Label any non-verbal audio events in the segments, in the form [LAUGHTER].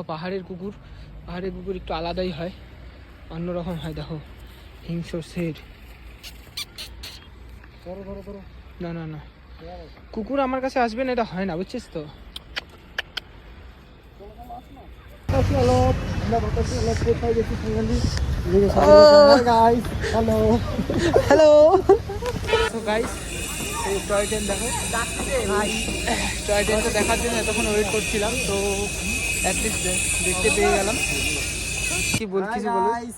দেখো পাহাড়ের কুকুর। পাহাড়ের কুকুর একটু আলাদাই হয় অন্যরকম হয় দেখো হিংস্র শের। না না না। কুকুর আমার কাছে আসবে না এটা হয় না বুঝছিস তো? Hello guys hello hello guys এই টয় ট্রেন দেখো টয় ট্রেনটা দেখার জন্য এতক্ষণ ওয়েট করছিলাম তো অ্যাটলিস্ট দেখতে পেয়ে গেলাম কি বল কিছু বলো guys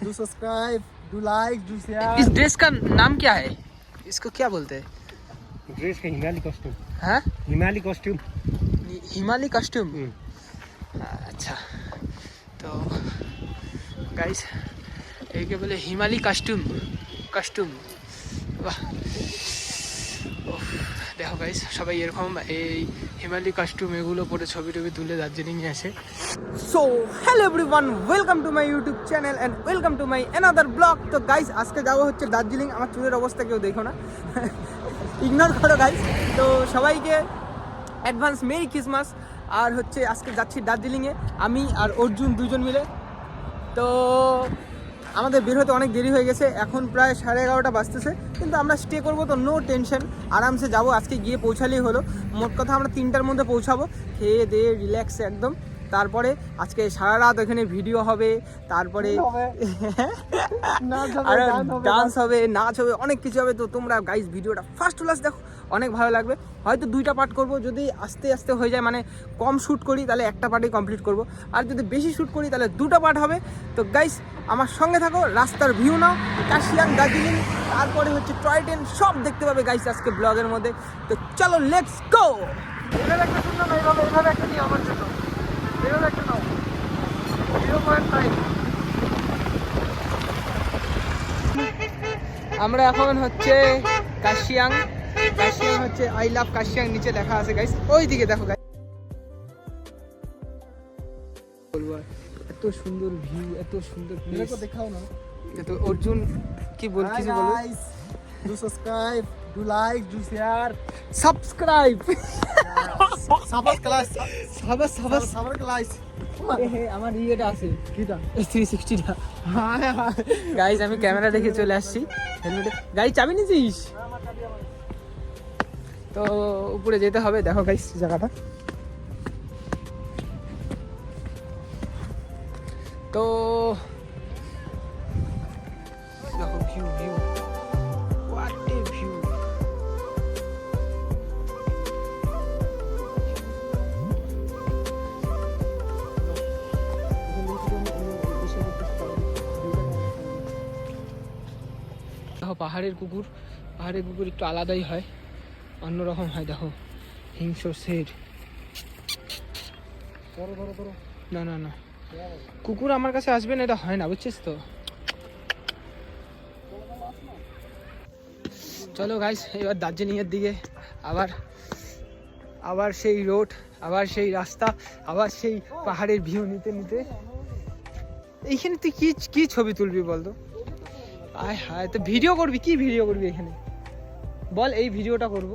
do subscribe do like do share इस ड्रेस का नाम क्या है इसको क्या बोलते हैं ड्रेस का हिमालय कॉस्ट्यूम हाँ हिमालय कॉस्ट्यूम हिमालय कॉस्ट्यूम अच्छा तो गाइस একে বলে হিমালি কাস্টুম কাস্টুম বাহ উফ, দেখো গাইস সবাই এরকম এই হিমালি কাস্টুম এগুলো পরে ছবি টবি তুলে দার্জিলিংয়ে আসে। So hello everyone welcome to my YouTube channel and welcome to my another blog তো গাইস আজকে যাব হচ্ছে দার্জিলিং। আমার চুলের অবস্থা কেউ দেখো না। ইগনোর করো গাইস তো সবাইকে অ্যাডভান্স মেরি ক্রিসমাস আর হচ্ছে আজকে যাচ্ছি দার্জিলিংয়ে আমি আর অর্জুন দুজন মিলে। তো আমাদের বের হতে অনেক দেরি হয়ে গেছে এখন প্রায় সাড়ে এগারোটা বাজতেছে কিন্তু আমরা স্টে করব তো নো টেনশন আরামসে যাব আজকে গিয়ে পৌঁছালেই হলো। মোট কথা আমরা তিনটার মধ্যে পৌঁছাবো খেয়ে দিয়ে রিল্যাক্সে একদম। তারপরে আজকে সারা রাত ওখানে ভিডিও হবে তারপরে [LAUGHS] আর ডান্স হবে নাচ হবে অনেক কিছু হবে। তো তোমরা গাইস ভিডিওটা ফার্স্ট ক্লাস দেখো। অনেক ভালো লাগবে। হয়তো দুইটা পার্ট করব, যদি আস্তে আস্তে হয়ে যায় মানে কম শ্যুট করি, তাহলে একটা পার্টেই কমপ্লিট করব। আর যদি বেশি শ্যুট করি, তাহলে দুটো পার্ট হবে। তো গাইস আমার সঙ্গে থাকো, রাস্তার ভিউ নাও কাশিয়ান দার্জিলিং, তারপরে হচ্ছে টয় ট্রেন সব দেখতে পাবে গাইস আজকে ব্লগের মধ্যে। তো চলো লেটস গো এভাবে একটা একটা আমার জন্য। একটা আমরা এখন হচ্ছে কাশিয়াং। কাশিয়াং হচ্ছে আই লাভ কাশিয়াং নিচে লেখা আছে গাইস ওই দিকে দেখো গাইস এত সুন্দর ভিউ এত সুন্দর ভিউ প্লেস দেখাও না। তো অর্জুন কি বল? কিছু বলো do subscribe do like do share subscribe class সাবাস সাবাস সাবাস ক্লাস আমার ইয়েটা আছে। কিটা? থ্রি সিক্সটিটা গাইজ আমি ক্যামেরা দেখে চলে আসছি। হেলমেটে গাড়ি চাবি নিয়েছিস? তো উপরে যেতে হবে, দেখো গাইস জায়গাটা। তো ভিউ ভিউ পাহাড়ের কুকুর পাহাড়ের কুকুর একটু আলাদাই হয়। অন্যরকম হয় দেখো। হিংস্র শের। না না না। কুকুর আমার কাছে আসবে না এটা হয় না বুঝছিস তো? চলো গাইস এবার দার্জিলিংয়ের দিকে। আবার আবার সেই রোড আবার সেই রাস্তা আবার সেই পাহাড়ের ভিউ নিতে নিতে। এইখানে তুই কি কি ছবি তুলবি বলতো? আয় হায় তো ভিডিও করবি কি ভিডিও করবি এখানে? বল, এই ভিডিওটা করব।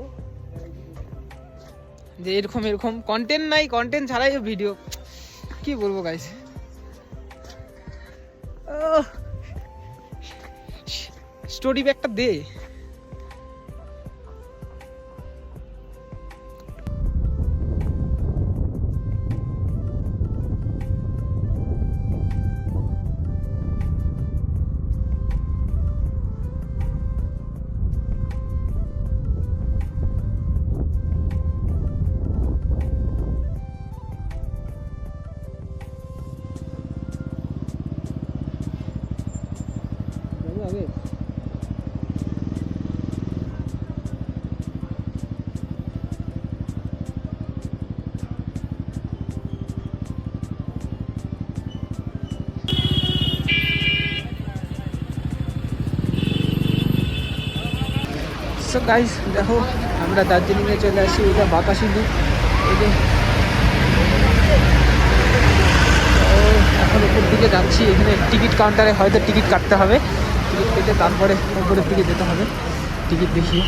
যে এরকম এরকম কন্টেন্ট নাই কন্টেন্ট ছাড়াই ভিডিও। কি বলব গাইস স্টোরি ব্যাগটা দে। সো গাইস দেখো আমরা দার্জিলিংয়ে চলে আসি এটা বাতাসি লুক এই যে তো এখন উপর দিকে যাচ্ছি এখানে টিকিট কাউন্টারে হয়তো টিকিট কাটতে হবে টিকিট কেটে তারপরে উপরের দিকে যেতে হবে টিকিট দেখিয়ে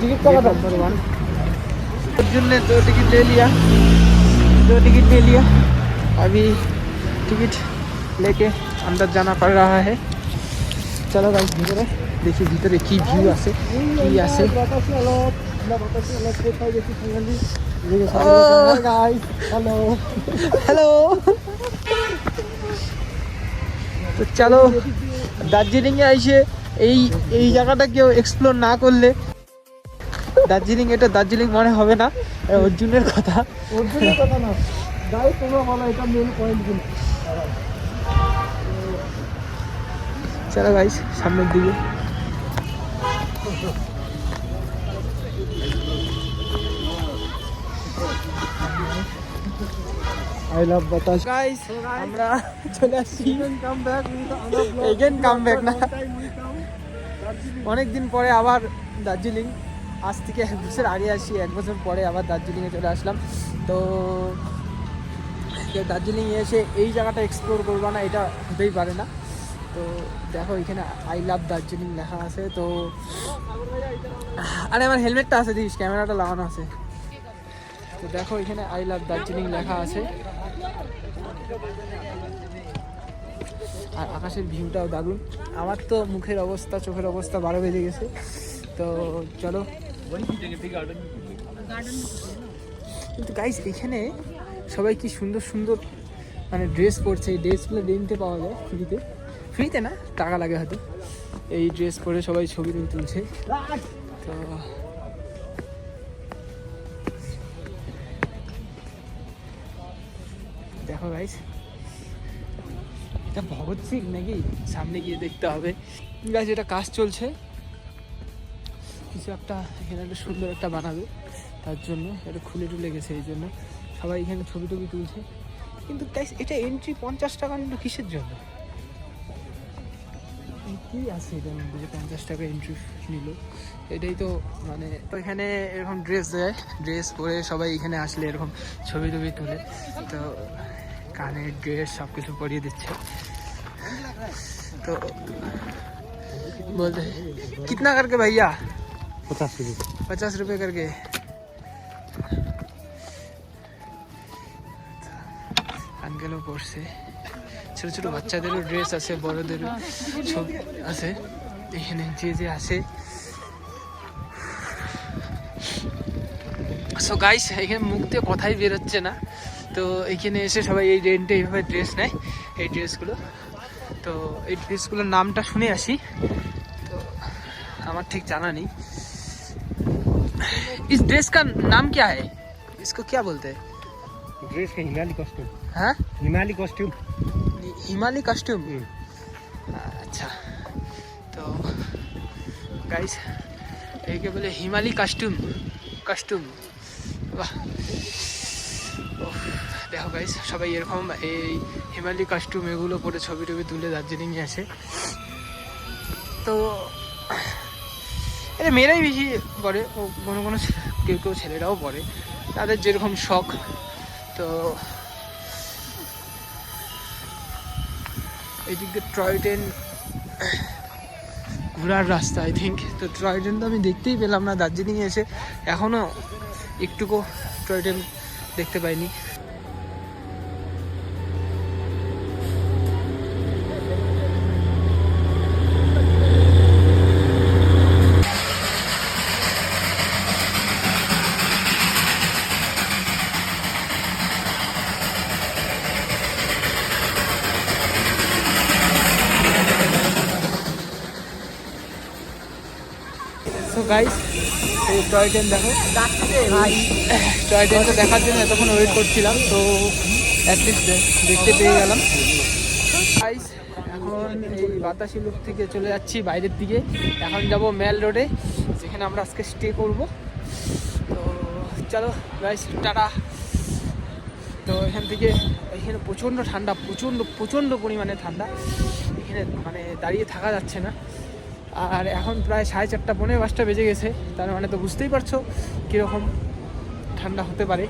टिकट का नंबर वन अर्जुन ने दो टिकट ले लिया दो टिकट गया अभी टिकट लेके अंदर जाना पड़ रहा है চলো গাইস ভিতরে দেখি ভিতরে কি ভিউ আছে? কি আছে? Oh. হ্যালো হ্যালো তো চলো দার্জিলিংয়ে এসে এই এই জায়গাটা কেউ এক্সপ্লোর না করলে দার্জিলিং এটা দার্জিলিং মনে হবে না অর্জুনের কথা। অর্জুনের কথা না গাইস তোমরা বলো এটা মেন পয়েন্ট চলো গাইস সামনের দিকে। আই লাভ বাতাস গাইস আমরা চলে আসছি। কাম ব্যাক না? অনেক দিন পরে আবার দার্জিলিং। আজ থেকে এক বছর আগে আসি এক বছর পরে আবার দার্জিলিংয়ে চলে আসলাম। তো দার্জিলিং এসে এই জায়গাটা এক্সপ্লোর করব না, এটা হতেই পারে না। তো দেখো, এখানে আই লাভ দার্জিলিং লেখা আছে, তো আরে আমার হেলমেটটা আছে, দেখিস, ক্যামেরাটা লাগানো আছে। তো দেখো, এখানে আই লাভ দার্জিলিং লেখা আছে। আর আকাশের ভিউটাও দারুণ। আমার তো মুখের অবস্থা, চোখের অবস্থা বারো বেজে গেছে। তো চলো। কিন্তু গাইস এখানে সবাই কি সুন্দর সুন্দর মানে ড্রেস পরছে, এই ড্রেসগুলো রেন্টে পাওয়া যায় ফ্রিতে ফ্রিতে না? টাকা লাগে হয়তো। এই ড্রেস পরে সবাই ছবি তুলছে। তো দেখো গাইস এটা ভগৎ সিং নাকি? সামনে গিয়ে দেখতে হবে। গাছ এটা কাজ চলছে। কিছু একটা এখানে একটা সুন্দর একটা বানাবে। তার জন্য এটা খুলে টুলে গেছে এই জন্য। সবাই এখানে ছবি টবি তুলছে। কিন্তু গাইস এটা এন্ট্রি পঞ্চাশ টাকা কিসের জন্য? কি আছে এটার মধ্যে যে পঞ্চাশ টাকা এন্ট্রি নিল এটাই তো মানে তো এখানে এরকম ড্রেস দেয় ড্রেস পরে সবাই এখানে আসলে এরকম ছবি টবি তুলে তো কানের ড্রেস সব কিছু পরিয়ে দিচ্ছে তো বলতে कितना करके भैया পচাশ কেজি पचास रुपए करके আঙ্কেলও পড়ছে ছোট ছোট বাচ্চাদেরও ড্রেস আছে বড়দেরও ছবি আছে এখানে যে যে আছে সো গাইস এখানে মুখ দিয়ে কথাই বেরোচ্ছে না তো এখানে এসে সবাই এই রেন্টে এইভাবে ড্রেস নেয় এই ড্রেসগুলো তো এই ড্রেসগুলোর নামটা শুনে আসি তো আমার ঠিক জানা নেই इस ड्रेस का नाम क्या है इसको क्या बोलते हैं ড্রেস কে হিমালি কস্টিউম हाँ হিমালি কাস্টিউম আচ্ছা। তো গাইস একে বলে হিমালি কাস্টিউম কাস্টিউম বাহ। দেখো গাইস সবাই এরকম এই হিমালি কাস্টিউম এগুলো পরে ছবি টবি তুলে দার্জিলিংয়ে আসে তো এটা মেয়েরাই বেশি পরে কোনো কোনো কেউ কেউ ছেলেরাও পরে। তাদের যেরকম শখ তো এদিক দিয়ে টয় ট্রেন ঘোরার রাস্তা আই থিঙ্ক তো টয় ট্রেন তো আমি দেখতেই পেলাম না, দার্জিলিংয়ে এসে এখনও একটুকু টয় ট্রেন দেখতে পাইনি তো গাইস এই টয় ট্রেন দেখো। টয় ট্রেনটা দেখার জন্য এতক্ষণ ওয়েট করছিলাম, তো অ্যাটলিস্ট দেখতে পেয়ে গেলাম। গাইস এখন এই বাতাসি লুক থেকে চলে যাচ্ছি বাইরের দিকে। এখন যাব মেল রোডে যেখানে আমরা আজকে স্টে করব। তো চলো গাইস টাটা। তো এখান থেকে এখানে প্রচণ্ড ঠান্ডা, প্রচণ্ড প্রচণ্ড পরিমাণে ঠান্ডা। এখানে মানে দাঁড়িয়ে থাকা যাচ্ছে না। আর এখন প্রায় সাড়ে চারটা পনেরো পাঁচটা বেজে গেছে। তার মানে তো বুঝতেই পারছ কীরকম ঠান্ডা হতে পারে।